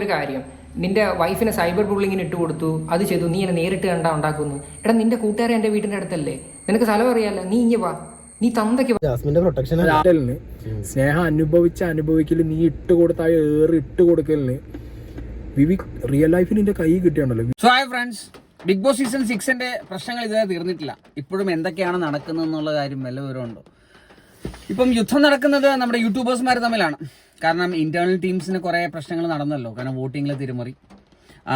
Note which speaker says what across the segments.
Speaker 1: ഒരു കാര്യം. നിന്റെ വൈഫിനെ സൈബർ ബുള്ളിങ്ങിന് ഇട്ട് കൊടുത്തു. അത് ചെയ്തു. നീ എന്നെ നേരിട്ട് കണ്ടാ ഉണ്ടാക്കുന്നു എടാ നിന്റെ കൂട്ടുകാരെ എന്റെ വീടിന്റെ അടുത്തല്ലേ? നിനക്ക് സ്ഥലം അറിയാലോ? നീ ഇഞ്ഞ വാ. നീ തന്തയ്ക്ക്.
Speaker 2: ജാസ്മിന്റെ പ്രൊട്ടക്ഷൻ
Speaker 3: സ്നേഹം അനുഭവിച്ച അനുഭവിക്കൽ നീ ഇട്ട് കൊടുത്ത ഏറി ഇട്ട് കൊടുക്കലിന് വിവി റിയൽ ലൈഫിൽ നിന്റെ കൈ കിട്ടിയുണ്ടല്ലോ
Speaker 4: so hi friends Bigg Boss season സിക്സിന്റെ പ്രശ്നങ്ങൾ ഇതുവരെ തീർന്നിട്ടില്ല. ഇപ്പോഴും എന്തൊക്കെയാണ് നടക്കുന്നത് എന്നുള്ള കാര്യം വല്ല വിവരമുണ്ടോ ഇപ്പം യുദ്ധം നടക്കുന്നത് നമ്മുടെ യൂട്യൂബേഴ്സ്മാർ തമ്മിലാണ്. കാരണം ഇന്റേണൽ ടീംസിന് കുറേ പ്രശ്നങ്ങൾ നടന്നല്ലോ. കാരണം വോട്ടിങ്ങിലെ തിരിമറി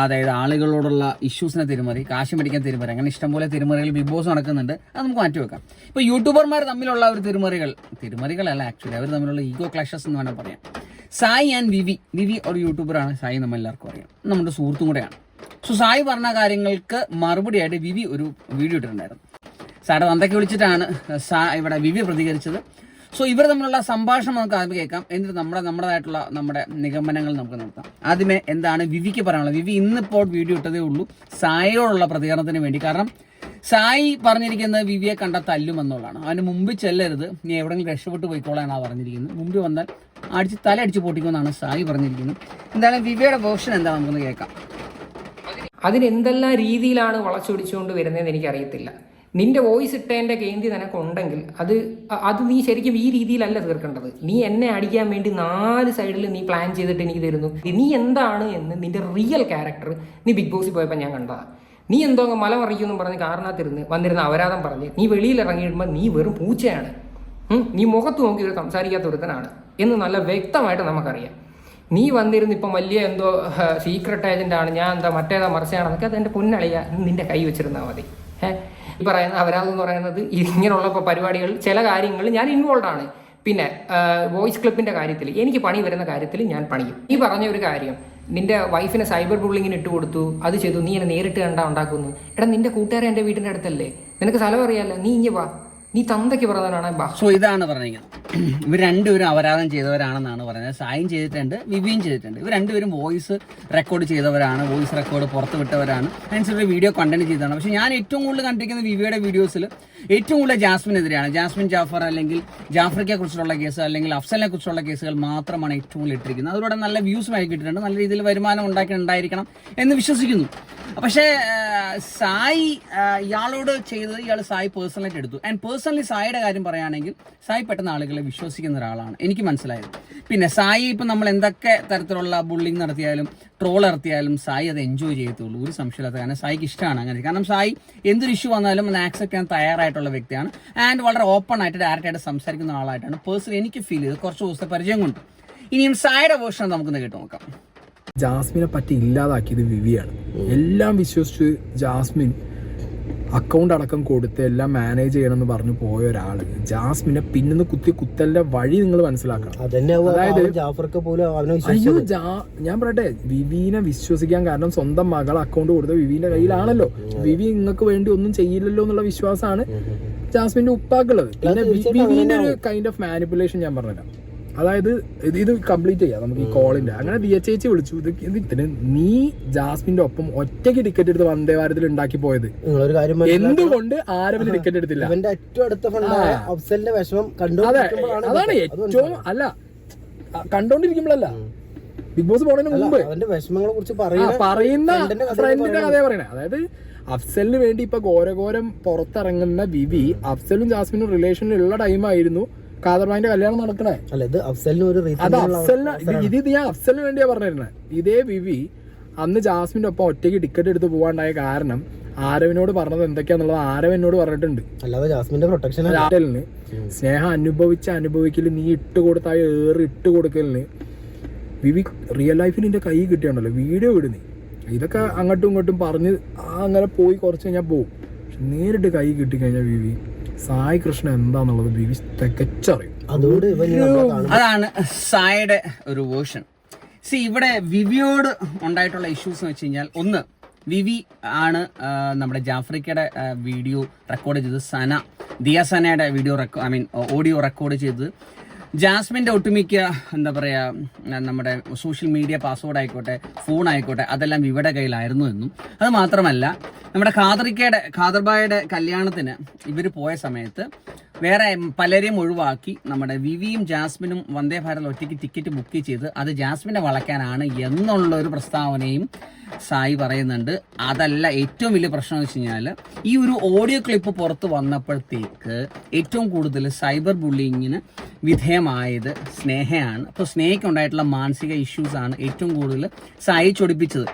Speaker 4: അതായത് ആളുകളോടുള്ള ഇഷ്യൂസിനെ തിരിമറി കാശ് മേടിക്കാൻ തിരിമറി അങ്ങനെ ഇഷ്ടംപോലെ തിരിമറികൾ ബിഗ് ബോസ് നടക്കുന്നുണ്ട്. അത് നമുക്ക് മാറ്റി വെക്കാം. ഇപ്പൊ യൂട്യൂബർമാർ തമ്മിലുള്ള ഒരു തിരിമറികൾ തിരുമറികളല്ല ആക്ച്വലി അവർ തമ്മിലുള്ള ഈഗോ ക്ലാഷസ് എന്ന് വേണം പറയാം സായി ആൻഡ് വിവി വിവി ഒരു യൂട്യൂബറാണ് സായി നമ്മൾ എല്ലാവർക്കും അറിയാം. നമ്മുടെ സുഹൃത്തും കൂടെയാണ്. സോ സായി പറഞ്ഞ കാര്യങ്ങൾക്ക് മറുപടിയായിട്ട് വിവി ഒരു വീഡിയോ ഇട്ടിട്ടുണ്ടായിരുന്നു. സാറ് തന്തയ്ക്ക് വിളിച്ചിട്ടാണ് സാ ഇവിടെ വിവി പ്രതികരിച്ചത്. സോ ഇവർ തമ്മിലുള്ള സംഭാഷണം നമുക്ക് ആദ്യം കേൾക്കാം. എന്നിട്ട് നമ്മുടെ നമ്മുടേതായിട്ടുള്ള നമ്മുടെ നിഗമനങ്ങൾ നമുക്ക് നടത്താം. ആദ്യമേ എന്താണ് വിവിക്ക് പറയാനുള്ളത്? വിവി ഇന്നിപ്പോൾ വീഡിയോ ഇട്ടതേ ഉള്ളൂ. സായിയോടുള്ള പ്രതികരണത്തിന് വേണ്ടി. കാരണം സായി പറഞ്ഞിരിക്കുന്നത് വിവിയെ കണ്ട തല്ലുമെന്നുള്ളതാണ്. അവന് മുമ്പ് ചെല്ലരുത്. നീ എവിടെയെങ്കിലും രക്ഷപ്പെട്ടു പോയിക്കോളാനാണ് പറഞ്ഞിരിക്കുന്നത്. മുമ്പ് വന്നാൽ അടിച്ച് തല അടിച്ച് പൊട്ടിക്കുമെന്നാണ് സായി പറഞ്ഞിരിക്കുന്നത്. എന്തായാലും വിവിയുടെ വേർഷൻ എന്താ നമുക്കൊന്ന് കേൾക്കാം.
Speaker 1: അതിനെന്തെല്ലാം രീതിയിലാണ് വളച്ചൊടിച്ചുകൊണ്ട് വരുന്നതെന്ന് എനിക്കറിയത്തില്ല. നിന്റെ വോയിസ് ഇട്ടതിന്റെ കേന്ദ്രി നിനക്കുണ്ടെങ്കിൽ അത് അത് നീ ശരിക്കും ഈ രീതിയിലല്ല തീർക്കേണ്ടത്. നീ എന്നെ അടിക്കാൻ വേണ്ടി നാല് സൈഡിൽ നീ പ്ലാൻ ചെയ്തിട്ട് എനിക്ക് തരുന്നു. നീ എന്താണ് എന്ന് നിന്റെ റിയൽ ക്യാരക്ടർ നീ ബിഗ് ബോസിൽ പോയപ്പോൾ ഞാൻ കണ്ടതാണ് നീ എന്തോ മല മറിക്കുമെന്നും പറഞ്ഞ് കാരണത്തിരുന്ന് വന്നിരുന്ന അപരാധം പറഞ്ഞ് നീ വെളിയിൽ ഇറങ്ങിയിടുമ്പോൾ നീ വെറും പൂച്ചയാണ്. നീ മുഖത്ത് നോക്കി ഒരു സംസാരിക്കാത്ത ഒരുത്തനാണ്. എന്ന് നല്ല വ്യക്തമായിട്ട് നമുക്കറിയാം. നീ വന്നിരുന്ന് ഇപ്പം വലിയ എന്തോ സീക്രട്ട് ഏജന്റാണ് ഞാൻ എന്താ മറ്റേതാ മറിച്ചാണെന്നൊക്കെ അത് എന്റെ പൊന്നളിയ നിന്റെ കൈ വെച്ചിരുന്നാൽ മതി. ഏഹ് ഈ പറയുന്ന അവരാന്ന് പറയുന്നത് ഇങ്ങനെയുള്ള പരിപാടികൾ ചില കാര്യങ്ങൾ ഞാൻ ഇൻവോൾവ് ആണ്. പിന്നെ വോയിസ് ക്ലിപ്പിന്റെ കാര്യത്തിൽ എനിക്ക് പണി വരുന്ന കാര്യത്തിൽ ഞാൻ പണിയും. ഈ പറഞ്ഞ ഒരു കാര്യം നിന്റെ വൈഫിനെ സൈബർ ബുള്ളിങ്ങിന് ഇട്ട് കൊടുത്തു അത് ചെയ്തു നീ എന്നെ നേരിട്ട് കണ്ടാ ഉണ്ടാക്കുന്നു എടാ നിന്റെ കൂട്ടുകാരെ എന്റെ വീടിന്റെ അടുത്തല്ലേ? നിനക്ക് സ്ഥലം അറിയാലോ? നീ ഇഞ്ഞ് വാ. നീ തന്തയ്ക്ക് പറഞ്ഞവനാണ് ബാ.
Speaker 4: സോ ഇതാണ് പറഞ്ഞിരിക്കുന്നത്. ഇവർ രണ്ടുപേരും അപരാധം ചെയ്തവരാണെന്നാണ് പറയുന്നത് സായും ചെയ്തിട്ടുണ്ട് വിവിയും ചെയ്തിട്ടുണ്ട്. ഇവർ രണ്ടുപേരും വോയിസ് റെക്കോർഡ് ചെയ്തവരാണ് വോയിസ് റെക്കോർഡ് പുറത്തുവിട്ടവരാണ് അതിനനുസരിച്ച് വീഡിയോ കണ്ടന്റ് ചെയ്തതാണ്. പക്ഷേ ഞാൻ ഏറ്റവും കൂടുതൽ കണ്ടിരിക്കുന്ന വിവിയുടെ വീഡിയോസിൽ ഏറ്റവും കൂടുതൽ ജാസ്മിനെതിരെയാണ്. ജാസ്മിൻ ജാഫർ അല്ലെങ്കിൽ ജാഫറിനെ കുറിച്ചുള്ള കേസ് അല്ലെങ്കിൽ അഫ്സലിനെ കുറിച്ചുള്ള കേസുകൾ മാത്രമാണ് ഏറ്റവും കൂടുതൽ ഇട്ടിരിക്കുന്നത്. അതിലൂടെ നല്ല വ്യൂസ് കിട്ടിയിട്ടുണ്ട്. നല്ല രീതിയിൽ വരുമാനം ഉണ്ടാക്കി ഉണ്ടായിരിക്കണം എന്ന് വിശ്വസിക്കുന്നു. പക്ഷേ സായി ഇയാളോട് ചെയ്തത് ഇയാൾ സായി പേഴ്സണലായിട്ട് എടുത്തു. ആൻഡ് പേഴ്സണലി സായിയുടെ കാര്യം പറയുകയാണെങ്കിൽ സായി പെട്ടെന്ന് ആളുകളെ വിശ്വസിക്കുന്ന ഒരാളാണ്. എനിക്ക് മനസ്സിലായത്. പിന്നെ സായി ഇപ്പം നമ്മൾ എന്തൊക്കെ തരത്തിലുള്ള ബുള്ളിങ് നടത്തിയാലും ട്രോൾ നടത്തിയാലും സായി അത് എൻജോയ് ചെയ്യത്തുള്ളൂ. ഒരു സംശയമില്ലാത്ത കാരണം സായിക്ക് ഇഷ്ടമാണ് അങ്ങനെ. കാരണം സായി എന്തൊരു ഇഷ്യൂ വന്നാലും അത് ആക്സെപ്റ്റ് ചെയ്യാൻ തയ്യാറായിട്ടുള്ള വ്യക്തിയാണ്. ആൻഡ് വളരെ ഓപ്പൺ ആയിട്ട് ഡയറക്റ്റ് ആയിട്ട് സംസാരിക്കുന്ന ആളായിട്ടാണ് പേഴ്സണലി എനിക്ക് ഫീൽ ചെയ്ത് കുറച്ച് ദിവസത്തെ പരിചയം കൊണ്ട്. ഇനിയും സായിയുടെ വേർഷൻ നമുക്കൊന്ന് കേട്ട് നോക്കാം.
Speaker 3: ജാസ്മിനെ പറ്റി ഇല്ലാതാക്കിയത് വിവിയാണ്. എല്ലാം വിശ്വസിച്ച് ജാസ്മിൻ അക്കൗണ്ട് അടക്കം കൊടുത്ത് എല്ലാം മാനേജ് ചെയ്യണമെന്ന് പറഞ്ഞു പോയ ഒരാൾ. ജാസ്മിനെ പിന്നിന്ന് കുത്തി കുത്തലിന്റെ വഴി നിങ്ങൾ മനസ്സിലാക്കണം. അതായത്
Speaker 2: ജാഫർക്ക് പോലും അവനെ
Speaker 3: അയ്യോ ജാ ഞാൻ പറയട്ടെ വിവീനെ വിശ്വസിക്കാൻ കാരണം സ്വന്തം മകൾ അക്കൗണ്ട് കൊടുത്ത വിവീന്റെ കയ്യിലാണല്ലോ. വിവി നിങ്ങൾക്ക് വേണ്ടി ഒന്നും ചെയ്യില്ലല്ലോ എന്നുള്ള വിശ്വാസമാണ് ജാസ്മിന്റെ ഉപ്പാക്കുള്ളത്. പിന്നെ വിവീന്റെ ഒരു കൈൻഡ് ഓഫ് മാനിപ്പുലേഷൻ ഞാൻ പറഞ്ഞുതരാം. അതായത് ഇത് ഇത് കംപ്ലീറ്റ് ചെയ്യാം. നമുക്ക് ഈ കോളിന്റെ അങ്ങനെ ദിയ ചേച്ചി വിളിച്ചു. ഇത് ഇത് ഇതിന് നീ ജാസ്മിന്റെ ഒപ്പം ഒറ്റയ്ക്ക് ടിക്കറ്റ് എടുത്ത് വന്ദേ ഭാരതിൽ ഉണ്ടാക്കി പോയത്. എന്തുകൊണ്ട് ആരും ടിക്കറ്റ് എടുത്തില്ല?
Speaker 2: ഏറ്റവും അടുത്ത ഫ്രണ്ടായ അഫ്സലിന്റെ വിഷമം കണ്ടു
Speaker 3: അതാണ് ഏറ്റവും അല്ല കണ്ടോണ്ടിരിക്കുമ്പോഴല്ല ബിഗ് ബോസ് പോണതിന് മുമ്പ്.
Speaker 2: അവന്റെ വിഷമങ്ങളെ കുറിച്ച് പറയുന്ന
Speaker 3: അതേ
Speaker 2: ഫ്രണ്ടിന്റെ കഥ
Speaker 3: ഫ്രണ്ടിന്റെ പറയണേ. അതായത് അഫ്സലിന് വേണ്ടി ഇപ്പൊ ഘോരഘോരം പുറത്തിറങ്ങുന്ന വിവി അഫ്സലും ജാസ്മിനും റിലേഷനിലുള്ള ടൈമായിരുന്നു കാദർബായിന്റെ കല്യാണം നടക്കണേ.
Speaker 2: അല്ല ഇത് അഫ്സലിന് ഒരു
Speaker 3: അത്
Speaker 2: റീസൺ
Speaker 3: അഫ്സലിന് ഇത് ഇത് ഞാൻ അഫ്സലിന് വേണ്ടിയാ പറഞ്ഞിരുന്നത് ഇതേ വിവി അന്ന് ജാസ്മിന്റെ ഒപ്പം ഒറ്റയ്ക്ക് ടിക്കറ്റ് എടുത്ത് പോകാണ്ടായ കാരണം ആരവിനോട് പറഞ്ഞത് എന്തൊക്കെയാന്നുള്ളത് ആരവ് എന്നോട് പറഞ്ഞിട്ടുണ്ട്.
Speaker 2: അല്ലാതെ ജാസ്മിന്റെ പ്രൊട്ടക്ഷൻ ാട്ടലിന്
Speaker 3: സ്നേഹം അനുഭവിച്ച അനുഭവിക്കൽ നീ ഇട്ട് കൊടുത്ത ഏറി ഇട്ട് കൊടുക്കലിന്. വിവി റിയൽ ലൈഫിൽ നിന്റെ കൈ കിട്ടിയുണ്ടല്ലോ വീഡിയോ ഇടുന്നേ. ഇതൊക്കെ അങ്ങോട്ടും ഇങ്ങോട്ടും പറഞ്ഞ് അങ്ങനെ പോയി കുറച്ച് കഴിഞ്ഞാൽ പോകും പക്ഷെ നേരിട്ട് കൈ കിട്ടിക്കഴിഞ്ഞാൽ വിവി സായി കൃഷ്ണ എന്താന്നുള്ളത് വിവി തികച്ചറിയും.
Speaker 2: കാണും
Speaker 4: അതാണ് സായിയുടെ ഒരു വേർഷൻ. സി ഇവിടെ വിവിയോട് ഉണ്ടായിട്ടുള്ള ഇഷ്യൂസ് എന്ന് വെച്ച് കഴിഞ്ഞാൽ ഒന്ന് വിവി ആണ് നമ്മുടെ ജാഫ്രിക്കയുടെ വീഡിയോ റെക്കോർഡ് ചെയ്തത് സന. ദിയ സനയുടെ video റെക്കോ I mean audio record ചെയ്തത് ജാസ്മിന്റെ ഒട്ടുമിക്ക എന്താ പറയുക നമ്മുടെ സോഷ്യൽ മീഡിയ പാസ്വേഡ് ആയിക്കോട്ടെ ഫോൺ ആയിക്കോട്ടെ അതെല്ലാം ഇവിടെ കയ്യിലായിരുന്നു എന്നും. അത് മാത്രമല്ല നമ്മുടെ ഖാദറിക്കയുടെ ഖാദർബായുടെ കല്യാണത്തിന് ഇവർ പോയ സമയത്ത് വേറെ പലരെയും ഒഴിവാക്കി നമ്മുടെ വിവിയും ജാസ്മിനും വന്ദേ ഭാരത് ഒറ്റയ്ക്ക് ടിക്കറ്റ് ബുക്ക് ചെയ്ത് അത് ജാസ്മിനെ വളയ്ക്കാനാണ് എന്നുള്ള ഒരു പ്രസ്താവനയും സായി പറയുന്നുണ്ട്. അതല്ല ഏറ്റവും വലിയ പ്രശ്നം എന്ന് വെച്ച് കഴിഞ്ഞാൽ ഈ ഒരു ഓഡിയോ ക്ലിപ്പ് പുറത്ത് വന്നപ്പോഴത്തേക്ക് ഏറ്റവും കൂടുതൽ സൈബർ ബുള്ളിങ്ങിന് വിധേയമായത് സ്നേഹയാണ്. അപ്പോൾ സ്നേഹയ്ക്ക് ഉണ്ടായിട്ടുള്ള മാനസിക ഇഷ്യൂസ് ആണ് ഏറ്റവും കൂടുതൽ സായി ചൊടിപ്പിച്ചത്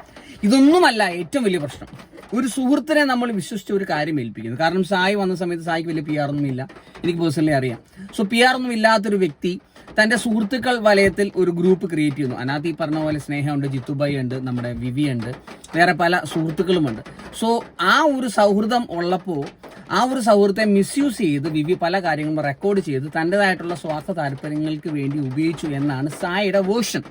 Speaker 4: ഇതൊന്നുമല്ല ഏറ്റവും വലിയ പ്രശ്നം. ഒരു സുഹൃത്തിനെ നമ്മൾ വിശ്വസിച്ച് ഒരു കാര്യം ഏൽപ്പിക്കുന്നു. കാരണം സായി വന്ന സമയത്ത് സായിക്ക് വലിയ പി ആർ ഒന്നും ഇല്ല എനിക്ക് പേഴ്സണലി അറിയാം. സോ പി ആർ ഒന്നും ഇല്ലാത്തൊരു വ്യക്തി തന്റെ സുഹൃത്തുക്കൾ വലയത്തിൽ ഒരു ഗ്രൂപ്പ് ക്രിയേറ്റ് ചെയ്യുന്നു. അതിനകത്ത് ഈ പറഞ്ഞ പോലെ സ്നേഹമുണ്ട് ജിത്തുബായി ഉണ്ട് നമ്മുടെ വിവി ഉണ്ട് വേറെ പല സുഹൃത്തുക്കളുമുണ്ട്. സോ ആ ഒരു സൗഹൃദം ഉള്ളപ്പോൾ ആ ഒരു സൗഹൃദത്തെ മിസ്യൂസ് ചെയ്ത് വിവി പല കാര്യങ്ങളും റെക്കോർഡ് ചെയ്ത് തന്റെതായിട്ടുള്ള സ്വാർത്ഥ താല്പര്യങ്ങൾക്ക് വേണ്ടി ഉപയോഗിച്ചു എന്നാണ് സായിയുടെ വേർഷൻ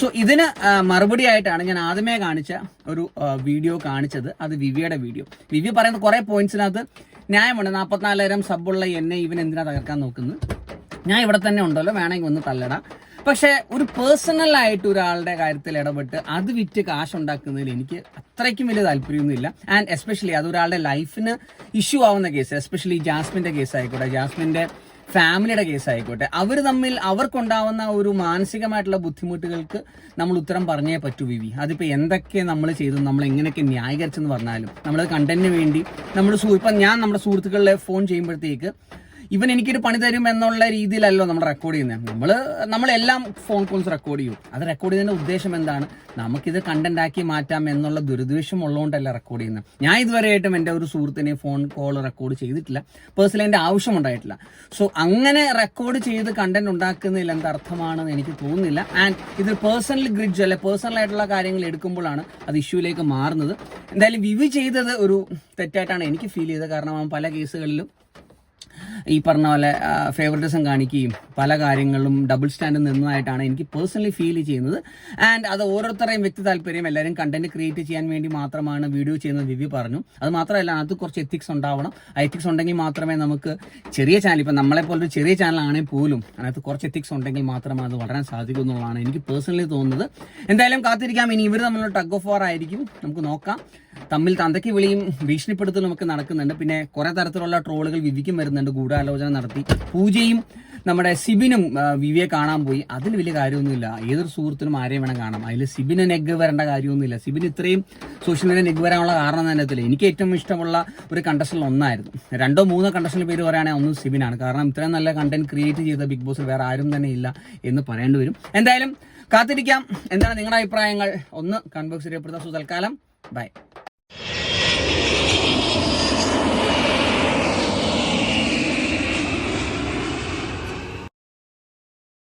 Speaker 4: സോ ഇതിന് മറുപടി ആയിട്ടാണ് ഞാൻ ആദ്യമേ കാണിച്ച ഒരു വീഡിയോ കാണിച്ചത്. അത് വിവിയുടെ വീഡിയോ വിവി പറയുന്ന കുറെ പോയിന്റ്സിനകത്ത് ന്യായമുണ്ട്. നാൽപ്പത്തിനാലായിരം ഉള്ള എന്നെ ഇവൻ എന്തിനാ തകർക്കാൻ നോക്കുന്നത് ഞാൻ ഇവിടെ തന്നെ ഉണ്ടല്ലോ വേണമെങ്കിൽ ഒന്ന് തല്ലടാ. പക്ഷെ ഒരു പേഴ്സണലായിട്ട് ഒരാളുടെ കാര്യത്തിൽ ഇടപെട്ട് അത് വിറ്റ് കാശ് ഉണ്ടാക്കുന്നതിൽ എനിക്ക് അത്രയ്ക്കും വലിയ താല്പര്യമൊന്നുമില്ല. ആൻഡ് എസ്പെഷ്യലി അത് ഒരാളുടെ ലൈഫിന് ഇഷ്യൂ ആവുന്ന കേസ് എസ്പെഷ്യലി ജാസ്മിന്റെ കേസ് ആയിക്കോട്ടെ ജാസ്മിന്റെ ഫാമിലിയുടെ കേസ് ആയിക്കോട്ടെ അവർ തമ്മിൽ അവർക്കുണ്ടാവുന്ന ഒരു മാനസികമായിട്ടുള്ള ബുദ്ധിമുട്ടുകൾക്ക് നമ്മൾ ഉത്തരം പറഞ്ഞേ പറ്റൂ വിവി. അതിപ്പോൾ എന്തൊക്കെ നമ്മൾ ചെയ്തു നമ്മൾ എങ്ങനെയൊക്കെ ന്യായീകരിച്ചെന്ന് പറഞ്ഞാലും നമ്മൾ കണ്ടന്റിന് വേണ്ടി നമ്മൾ ഇപ്പം ഞാൻ നമ്മുടെ സുഹൃത്തുക്കളെ ഫോൺ ചെയ്യുമ്പോഴത്തേക്ക് ഇവൻ എനിക്കൊരു പണി തരും എന്നുള്ള രീതിയിലല്ലോ നമ്മൾ റെക്കോർഡ് ചെയ്യുന്നത് നമ്മൾ നമ്മളെല്ലാം ഫോൺ കോൾസ് റെക്കോർഡ് ചെയ്യും. അത് റെക്കോർഡ് ചെയ്യുന്നതിന്റെ ഉദ്ദേശം എന്താണ്? നമുക്കിത് കണ്ടന്റ് ആക്കി മാറ്റാം എന്നുള്ള ദുരുദ്ദേശം ഉള്ളതുകൊണ്ടല്ല റെക്കോർഡ് ചെയ്യുന്നത് ഞാൻ ഇതുവരെയായിട്ടും എന്റെ ഒരു സുഹൃത്തിനെ ഫോൺ കോൾ റെക്കോർഡ് ചെയ്തിട്ടില്ല. പേഴ്സണലി എന്റെ ആവശ്യം ഉണ്ടായിട്ടില്ല. സോ അങ്ങനെ റെക്കോർഡ് ചെയ്ത് കണ്ടന്റ് ഉണ്ടാക്കുന്നതിൽ എന്തർത്ഥമാണെന്ന് എനിക്ക് തോന്നുന്നില്ല. ആൻഡ് ഇത് പേഴ്സണൽ ഗ്രിഡ്ജ് അല്ലെ പേഴ്സണൽ ആയിട്ടുള്ള കാര്യങ്ങൾ എടുക്കുമ്പോഴാണ് അത് ഇഷ്യൂലേക്ക് മാറുന്നത്. എന്തായാലും വിവി ചെയ്തത് ഒരു തെറ്റായിട്ടാണ് എനിക്ക് ഫീൽ ചെയ്തത്. കാരണം അവൻ പല കേസുകളിലും ഈ പറഞ്ഞ പോലെ ഫേവറിറ്റിസം കാണിക്കുകയും പല കാര്യങ്ങളിലും ഡബിൾ സ്റ്റാൻഡ് നിന്നതായിട്ടാണ് എനിക്ക് പേഴ്സണലി ഫീൽ ചെയ്യുന്നത്. ആൻഡ് അത് ഓരോരുത്തരെയും വ്യക്തി താല്പര്യം എല്ലാവരും കണ്ടന്റ് ക്രിയേറ്റ് ചെയ്യാൻ വേണ്ടി മാത്രമാണ് വീഡിയോ ചെയ്യുന്നത് വിവി പറഞ്ഞു. അത് മാത്രമല്ല അത് കുറച്ച് എത്തിക്സ് ഉണ്ടാവണം. ആ എത്തിക്സ് ഉണ്ടെങ്കിൽ മാത്രമേ നമുക്ക് ചെറിയ ചാനൽ ഇപ്പം നമ്മളെ പോലൊരു ചെറിയ ചാനലാണെങ്കിൽ പോലും അതിനകത്ത് കുറച്ച് എത്തിക്സ് ഉണ്ടെങ്കിൽ മാത്രമേ അത് വളരാൻ സാധിക്കൂ എന്നുള്ളതാണ് എനിക്ക് പേഴ്സണലി തോന്നുന്നത്. എന്തായാലും കാത്തിരിക്കാം. ഇനി ഇവർ തമ്മിലുള്ള ടഗ് ഓഫ് വാർ ആയിരിക്കും. നമുക്ക് നോക്കാം. തമ്മിൽ തന്തയ്ക്ക് വിളിയും ഭീഷണിപ്പെടുത്തലും ഒക്കെ നടക്കുന്നുണ്ട്. പിന്നെ കുറേ തരത്തിലുള്ള ട്രോളുകൾ വിവിക്കും വരുന്നുണ്ട് ഗൂഢാലോചന നടത്തി പൂജയും നമ്മുടെ സിബിനും വിവിയെ കാണാൻ പോയി. അതിൽ വലിയ കാര്യമൊന്നുമില്ല. ഏതൊരു സുഹൃത്തിനും ആരെയും വേണം കാണാം. അതിൽ സിബിന് നെഗ് വരേണ്ട കാര്യമൊന്നുമില്ല. സിബിൻ ഇത്രയും സോഷ്യൽ മീഡിയ നെഗ് വരാനുള്ള കാരണം തന്നെ അതിൽ. എനിക്ക് ഏറ്റവും ഇഷ്ടമുള്ള ഒരു കണ്ടസ്റ്റൽ ഒന്നായിരുന്നു. രണ്ടോ മൂന്നോ കണ്ടസ്റ്റൽ പേര് പറയുകയാണെങ്കിൽ ഒന്നും സിബിനാണ്. കാരണം ഇത്രയും നല്ല കണ്ടന്റ് ക്രിയേറ്റ് ചെയ്ത ബിഗ് ബോസിൽ വേറെ ആരും തന്നെ ഇല്ല എന്ന് പറയേണ്ടി വരും. എന്തായാലും കാത്തിരിക്കാം. എന്താണ് നിങ്ങളുടെ അഭിപ്രായങ്ങൾ? ഒന്ന് കൺബോക്സ് രേഖപ്പെടുത്താം സോ തൽക്കാലം ബൈ